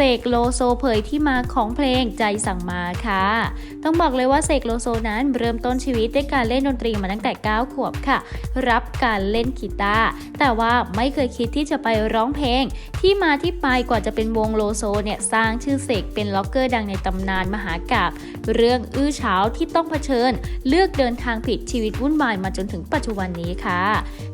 เสกโลโซเผยที่มาของเพลงใจสั่งมาค่ะ ต้องบอกเลยว่าเสกโลโซนั้นเริ่มต้นชีวิตด้วยการเล่นดนตรีมาตั้งแต่ 9 ขวบค่ะ รับการเล่นกีตาร์แต่ว่าไม่เคยคิดที่จะไปร้องเพลง ที่มาที่ไปกว่าจะเป็นวงโลโซเนี่ยสร้างชื่อเสกเป็นล็อกเกอร์ดังในตำนานมหากาบเรื่องอื้อเฉาที่ต้องเผชิญ เลือกเดินทางผิดชีวิตวุ่นวายมาจนถึงปัจจุบันนี้ค่ะ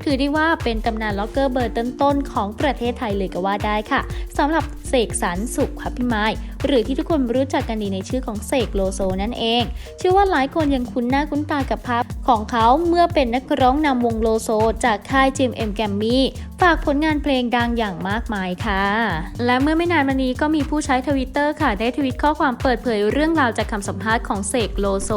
ถือได้ว่าเป็นตำนานล็อกเกอร์เบอร์ต้นๆของประเทศไทยเลยก็ว่าได้ค่ะสำหรับเสกสรรสุขพัพิมายหรือที่ทุกคนรู้จักกันดีในชื่อของเสกโลโซนั่นเอง เชื่อว่าหลายคนยังคุ้นหน้าคุ้นตากับภาพของเขาเมื่อเป็นนักร้องนำวงโลโซ จากค่ายจิมเอ็มแกมมี่ฝากผลงานเพลงดังอย่างมากมายค่ะ และเมื่อไม่นานมานี้ก็มีผู้ใช้ทวิตเตอร์ค่ะ ได้ทวิตข้อความเปิดเผยเรื่องราวจากคำสัมภาษณ์ของเสกโลโซ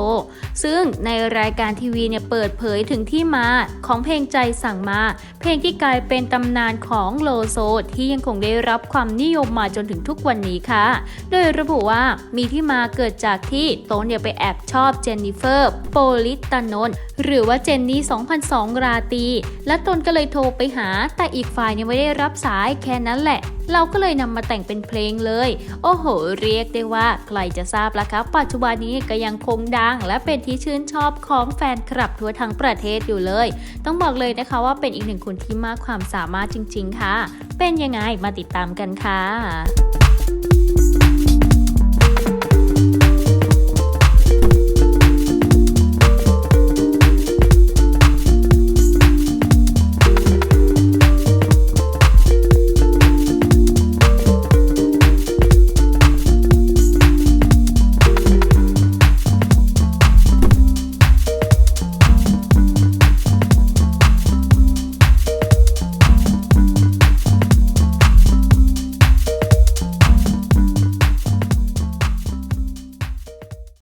ซึ่งในรายการทีวีเนี่ยเปิดเผยถึงที่มาของเพลงใจสั่งมา เพลงที่กลายเป็นตำนานของโลโซ ที่ยังคงได้รับความนิยมมาจนถึงทุกวันนี้ค่ะ โดยระบุว่ามีที่มาเกิดจากที่โตนเนี่ยไปแอบชอบเจนนิเฟอร์ โปลิตานนท์หรือว่าเจนนี่2002 ราตี และตนก็เลยโทรไปหา แต่อีกฝ่ายเนี่ยไม่ได้รับสายแค่นั้นแหละ เราก็เลยนำมาแต่งเป็นเพลงเลย โอ้โห เรียกได้ว่าใครจะทราบล่ะครับ ปัจจุบันนี้ก็ยังคงดัง และเป็นที่ชื่นชอบของแฟนคลับทั่วทั้งประเทศอยู่เลย ต้องบอกเลยนะคะว่าเป็นอีกหนึ่งคนที่มากความสามารถจริง ๆ ค่ะ เป็นยังไงมาติดตามกันค่ะ